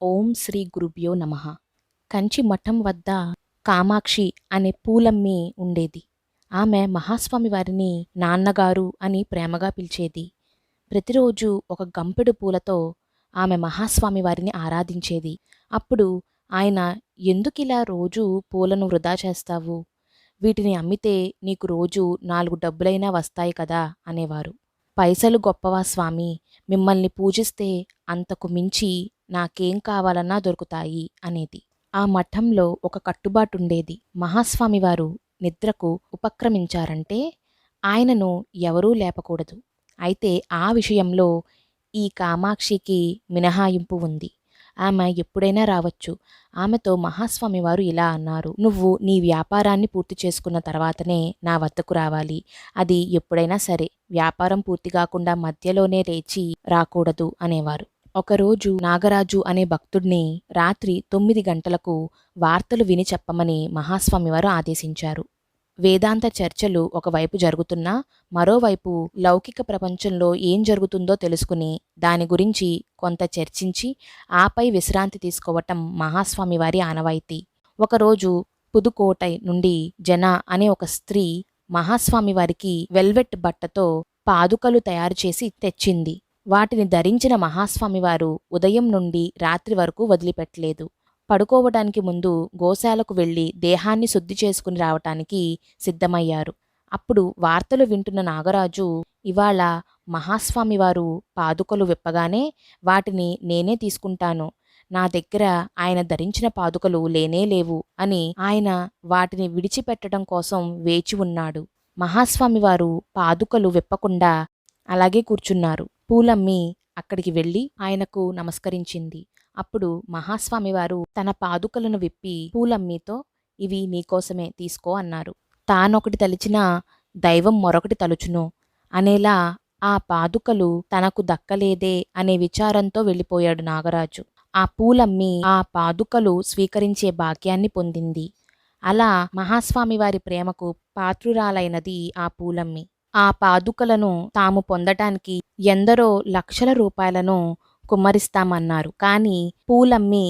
ఓం శ్రీ గురుభ్యో నమ. కంచి మఠం వద్ద కామాక్షి అనే పూలమ్మి ఉండేది. ఆమె మహాస్వామి వారిని నాన్నగారు అని ప్రేమగా పిలిచేది. ప్రతిరోజు ఒక గంపెడు పూలతో ఆమె మహాస్వామి వారిని ఆరాధించేది. అప్పుడు ఆయన ఎందుకిలా రోజు పూలను వృధా చేస్తావు? వీటిని అమ్మితే నీకు రోజు నాలుగు డబ్బులైనా వస్తాయి కదా అనేవారు. పైసలు గొప్పవా స్వామి? మిమ్మల్ని పూజిస్తే అంతకు మించి నాకేం కావాలన్నా దొరుకుతాయి అనేది. ఆ మఠంలో ఒక కట్టుబాటుండేది. ఉండేది మహాస్వామివారు నిద్రకు ఉపక్రమించారంటే ఆయనను ఎవరూ లేపకూడదు. అయితే ఆ విషయంలో ఈ కామాక్షికి మినహాయింపు ఉంది. ఆమె ఎప్పుడైనా రావచ్చు. ఆమెతో మహాస్వామి వారు ఇలా అన్నారు. నువ్వు నీ వ్యాపారాన్ని పూర్తి చేసుకున్న తర్వాతనే నా వద్దకు రావాలి. అది ఎప్పుడైనా సరే వ్యాపారం పూర్తి కాకుండా మధ్యలోనే లేచి రాకూడదు అనేవారు. ఒకరోజు నాగరాజు అనే భక్తుడిని రాత్రి తొమ్మిది గంటలకు వార్తలు విని చెప్పమని మహాస్వామి వారు ఆదేశించారు. వేదాంత చర్చలు ఒకవైపు జరుగుతున్నా మరోవైపు లౌకిక ప్రపంచంలో ఏం జరుగుతుందో తెలుసుకుని దాని గురించి కొంత చర్చించి ఆపై విశ్రాంతి తీసుకోవటం మహాస్వామి వారి ఆనవాయితీ. ఒకరోజు పుదుకోటై నుండి జన అనే ఒక స్త్రీ మహాస్వామి వారికి వెల్వెట్ బట్టతో పాదుకలు తయారు చేసి తెచ్చింది. వాటిని ధరించిన మహాస్వామి వారు ఉదయం నుండి రాత్రి వరకు వదిలిపెట్టలేదు. పడుకోవడానికి ముందు గోశాలకు వెళ్ళి దేహాన్ని శుద్ధి చేసుకుని రావటానికి సిద్ధమయ్యారు. అప్పుడు వార్తలు వింటున్న నాగరాజు ఇవాళ మహాస్వామి వారు పాదుకలు విప్పగానే వాటిని నేనే తీసుకుంటాను. నా దగ్గర ఆయన ధరించిన పాదుకలు లేనే లేవు అని ఆయన వాటిని విడిచిపెట్టడం కోసం వేచి ఉన్నాడు. మహాస్వామి వారు పాదుకలు విప్పకుండా అలాగే కూర్చున్నారు. పూలమ్మి అక్కడికి వెళ్ళి ఆయనకు నమస్కరించింది. అప్పుడు మహాస్వామివారు తన పాదుకలను విప్పి పూలమ్మితో ఇవి నీకోసమే తీసుకో అన్నారు. తానొకటి తలిచిన దైవం మరొకటి తలుచును అనేలా ఆ పాదుకలు తనకు దక్కలేదే అనే విచారంతో వెళ్ళిపోయాడు నాగరాజు. ఆ పూలమ్మి ఆ పాదుకలు స్వీకరించే భాగ్యాన్ని పొందింది. అలా మహాస్వామి వారి ప్రేమకు పాత్రురాలైనది ఆ పూలమ్మి. ఆ పాదుకలను తాము పొందటానికి ఎందరో లక్షల రూపాయలను కుమ్మరిస్తామన్నారు. కానీ పూలమ్మి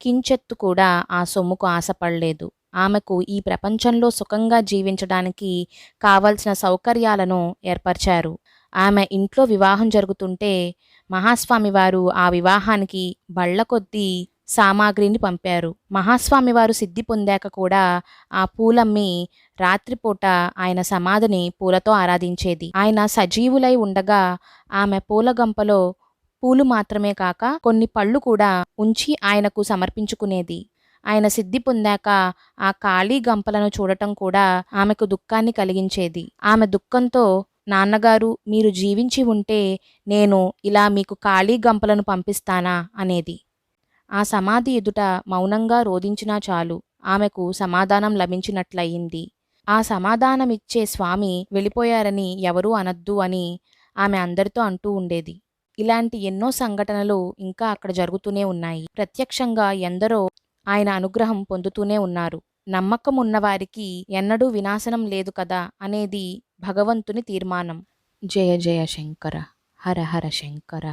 కించెత్తు కూడా ఆ సొమ్ముకు ఆశపడలేదు. ఆమెకు ఈ ప్రపంచంలో సుఖంగా జీవించడానికి కావలసిన సౌకర్యాలను ఏర్పరిచారు. ఆమె ఇంట్లో వివాహం జరుగుతుంటే మహాస్వామి వారు ఆ వివాహానికి బళ్ళ కొద్దీ సామాగ్రిని పంపారు. మహాస్వామి వారు సిద్ధి పొందాక కూడా ఆ పూలమ్మి రాత్రిపూట ఆయన సమాధిని పూలతో ఆరాధించేది. ఆయన సజీవులై ఉండగా ఆమె పూలగంపలో పూలు మాత్రమే కాక కొన్ని పళ్ళు కూడా ఉంచి ఆయనకు సమర్పించుకునేది. ఆయన సిద్ధి పొందాక ఆ ఖాళీ గంపలను చూడటం కూడా ఆమెకు దుఃఖాన్ని కలిగించేది. ఆమె దుఃఖంతో నాన్నగారు మీరు జీవించి ఉంటే నేను ఇలా మీకు ఖాళీ గంపలను పంపిస్తానా? అనేది. ఆ సమాధి ఎదుట మౌనంగా రోధించినా చాలు ఆమెకు సమాధానం లభించినట్లయింది. ఆ సమాధానమిచ్చే స్వామి వెళ్ళిపోయారని ఎవరూ అనద్దు అని ఆమె అందరితో అంటూ ఉండేది. ఇలాంటి ఎన్నో సంఘటనలు ఇంకా అక్కడ జరుగుతూనే ఉన్నాయి. ప్రత్యక్షంగా ఎందరో ఆయన అనుగ్రహం పొందుతూనే ఉన్నారు. నమ్మకం ఉన్నవారికి ఎన్నడూ వినాశనం లేదు కదా అనేది భగవంతుని తీర్మానం. జయ జయ శంకర హర హర శంకర.